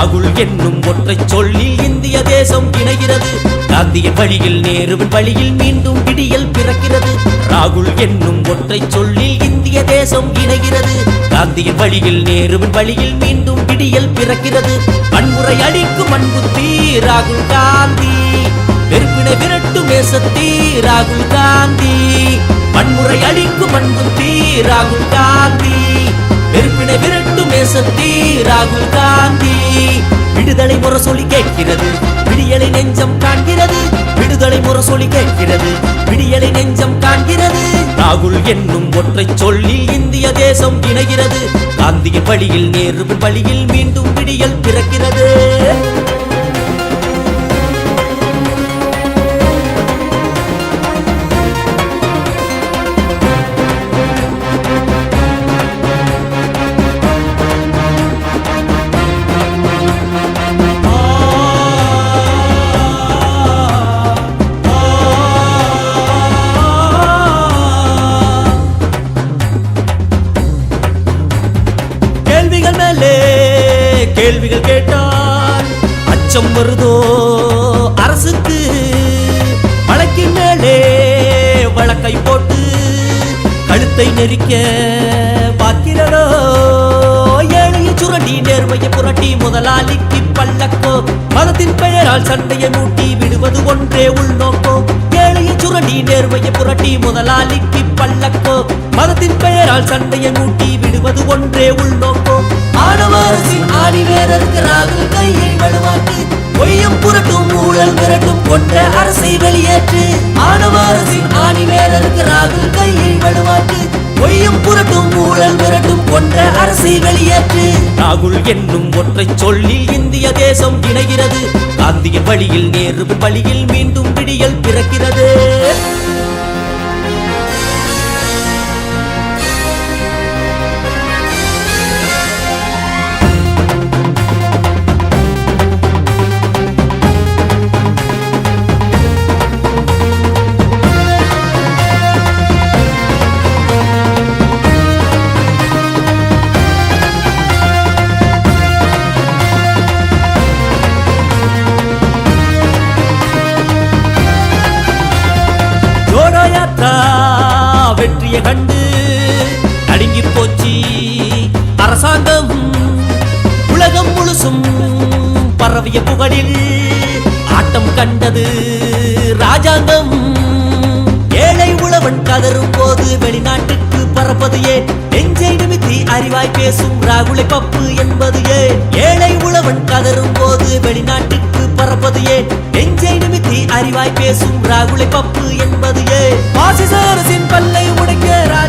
ராகுல் என்னும் ஒற்றை சொல்லில் இந்திய தேசம் இணைகிறது. காந்தியின் வழியில் நேருவின் வழியில் மீண்டும் விடியல் பிறக்கிறது. ராகுல் என்னும் ஒற்றை சொல்லில் இந்திய தேசம் இணைகிறது. காந்தியின் வழியில் நேருவின் வழியில் மீண்டும் விடியல் பிறக்கிறது. வன்முறை அடிக்கும் அன்புத்தி ராகுல் காந்தி. வெறுப்பினை விரட்டும் மேசத்தி ராகுல் காந்தி. வன்முறை அடிக்கும் அன்புத்தி ராகுல் காந்தி. வெறுப்பினை விரட்டும் மேசத்தி ராகுல் காந்தி. விடுதலை முரசொலி கேட்கிறது விடியலை நெஞ்சம் காண்கிறது. விடுதலை முரசொலி கேட்கிறது விடியலை நெஞ்சம் காண்கிறது. ராகுல் என்னும் ஒற்றை சொல்லில் இந்திய தேசம் இணைகிறது. காந்தியின் வழியில் நேருவின் வழியில் மீண்டும் விடியல் பிறக்கிறது. அச்சம் வருதோ? அரசுக்கு வழக்கின் மேலே வழக்கை போட்டு கழுத்தை நெரிக்க பார்க்கிறதோ ஏழையை சுரண்டி நேர்மையை புரட்டி முதலாளிக்கு பல்லக்கோ? மதத்தின் பெயரால் சண்டையை மூட்டி விடுவது ஒன்றே உள்நோக்கோ? ஏழையை சுரண்டி நேர்மையை புரட்டி முதலாளிக்கு பல்லக்கோ? மதத்தின் பெயரால் சண்டையை மூட்டி விடுவது ஒன்றே உள்நோக்கோ? ஆணவ அரசின் ஆணி வேறருக்கு ராகுல் கையை வலுவா குரல் விரட்டும் கொன்ற அரசை வெளியேற்று. ஆணவ அரசின் ஆணி வேலருக்கு ராகுல் கையை வலுவாக்கு. பொய்யும் புரட்டும் ஊழல் விரட்டும் கொன்ற அரசை வெளியேற்று. ராகுல் என்னும் ஒற்றை சொல்லில் இந்திய தேசம் இணைகிறது. காந்தியின் வழியில் நேருவின் வழியில் மீண்டும் விடியல் பிறக்கிறது. வெற்றியை கண்டு நடுங்கி போச்சு. அரசாங்கம் உலகம் முழுசும் பரவிய புகழில் ஆட்டம் கண்டது. ராஜாங்கம் ஏழை உழவன் கதரும் போது வெளிநாட்டுக்கு பறப்பது ஏன்? நெஞ்சை நிமித்தி அறிவாய் பேசும் ராகுலை பப்பு என்பது ஏன்? ஏழை உழவன் கதரும் போது வெளிநாட்டுக்கு பறப்பது ஏன்? நெஞ்சை நிமித்தி அறிவாய் பேசும் ராகுலை பப்பு என்பது ஏன்? பாசிச அரசின் பல்லை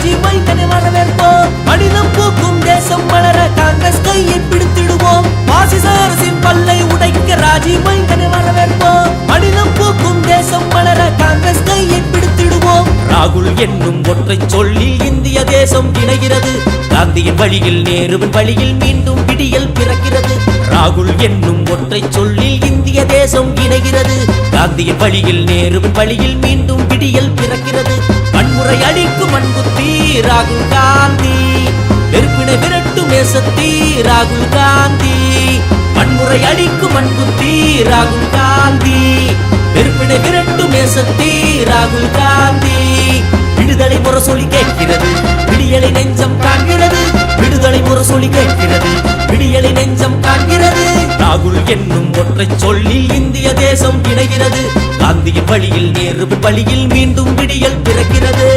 உடைக்க ராஜீவ் வரவேற்போம் மனிதம் பூக்கும் தேசம் வளர காங்கிரஸ் கையை பிடித்திடுவோம். பாசிச அரசின் பல்லை உடைக்க ராஜீவ் மைந்தனை வரவேற்போம் மனிதம் பூக்கும் தேசம் வளர காங்கிரஸ் கையை பிடித்திடுவோம். ராகுல் என்னும் ஒற்றை சொல்லில் இந்திய தேசம் இணைகிறது. காந்தியின் வழியில் நேருவின் வழியில் மீண்டும் விடியல் பிறக்கிறது. ராகுல் என்னும் ஒற்றை சொல்லில் இந்திய தேசம் இணைகிறது. காந்தியின் வழியில் நேருவின் வழியில் மீண்டும் விடியல் பிறக்கிறது. வன்முறை அடிக்கும் அன்புத்தி ராகுல் காந்தி. வெறுப்பினை விரட்டும் மேசத்தி ராகுல் காந்தி. வன்முறை அடிக்கும் அன்புத்தி ராகுல் காந்தி. வெறுப்பினை விரட்டும் மேசத்தி ராகுல் காந்தி. விடுதலை முரசொலி கேட்கிறது விடியலை நெஞ்சம் காண்கிறது. விடுதலை முரசொலி கேட்கிறது விடியலை நெஞ்சம் காண்கிறது. ராகுல் என்னும் ஒற்றை சொல்லில் இந்திய தேசம் இணைகிறது. காந்தியின் வழியில் நேரு வழியில் மீண்டும் விடியல் பிறக்கிறது.